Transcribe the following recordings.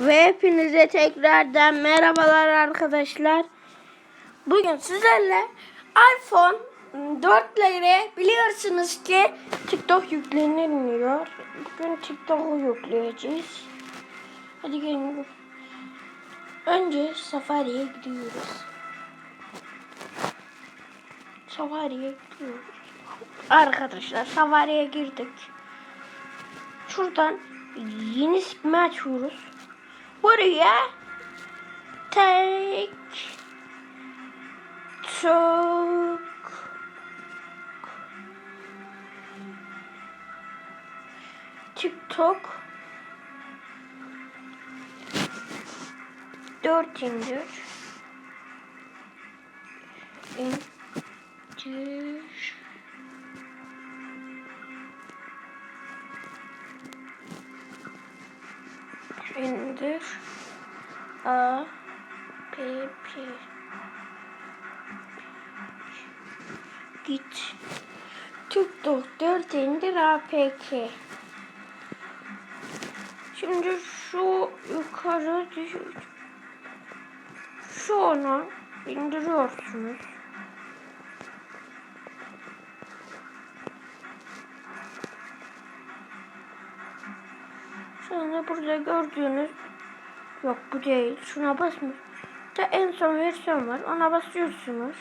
Ve hepinize tekrardan merhabalar arkadaşlar. Bugün sizlerle iPhone 4'lere biliyorsunuz ki TikTok yüklenilmiyor. Bugün TikTok'u yükleyeceğiz. Hadi gelin. Önce Safari'ye gidiyoruz. Safari'ye gidiyoruz. Arkadaşlar Safari'ye girdik. Şuradan yeni sikme açıyoruz. Buraya tek çok TikTok 4 indir. İndir a p p. Git. TikTok 4 indir apk şimdi şu yukarı şu onu indiriyorsunuz Sonra burada gördüğünüz yok bu değil. Şuna basmış. Da en son versiyon var. Ona basıyorsunuz.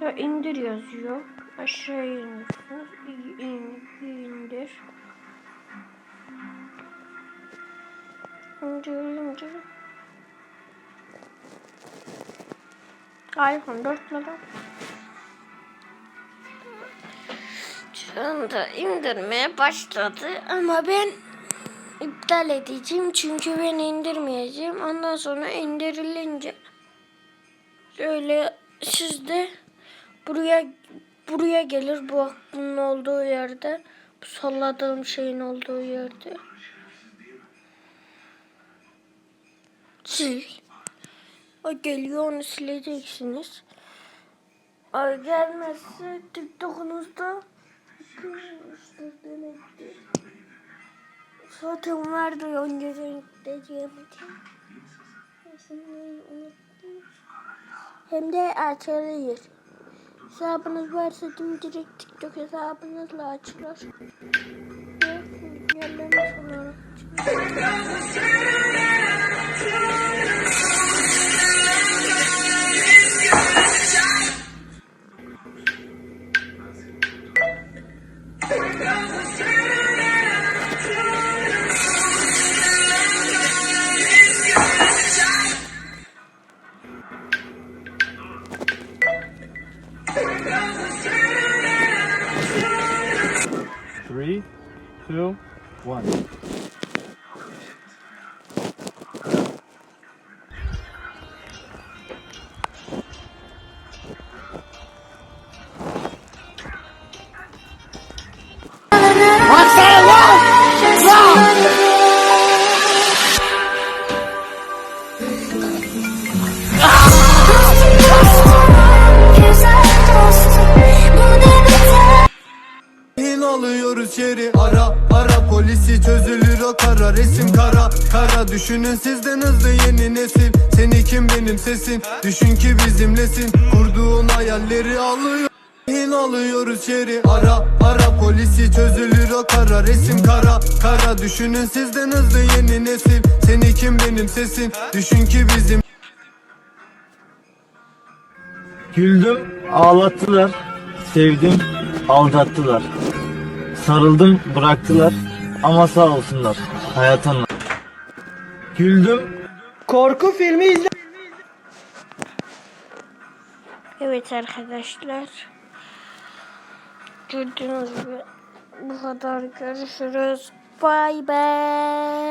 Da indir yazıyor. Aşağı iniyorsunuz. İ- in- indir. İndir indir. iPhone 4 lira. Şu anda indirmeye başladı ama ben iptal edeceğim çünkü ben indirmeyeceğim. Ondan sonra indirilince şöyle siz de buraya buraya gelir bu bunun olduğu yerde bu salladığım şeyin olduğu yerde sil. O geliyor onu sileceksiniz. Ay gelmezse TikTok'unuzda demektir. Zaten vardı önceden gideceğim Hem de açılıyor. Hesabınız varsa direkt TikTok hesabınızla açılır. Ve güncellemiş olarak açılır. Three, two, one. İn alıyoruz içeri ara ara polisi çözülür o kara. Resim kara kara. Düşünün sizden hızlı yeni nesil. Seni kim benim sesin düşün ki bizimlesin. Kurduğun hayalleri alıyor. İn alıyoruz içeri ara ara polisi çözülür o kara. Resim kara kara. Düşünün sizden hızlı yeni nesil. Seni kim benim sesin düşün ki bizim Güldüm, ağlattılar. Sevdim, aldattılar. Sarıldım, bıraktılar. Ama sağ olsunlar. Hayatınla. Güldüm, Korku filmi izle. Evet arkadaşlar. Gördüğünüz gibi bu kadar görüşürüz. Bay bay.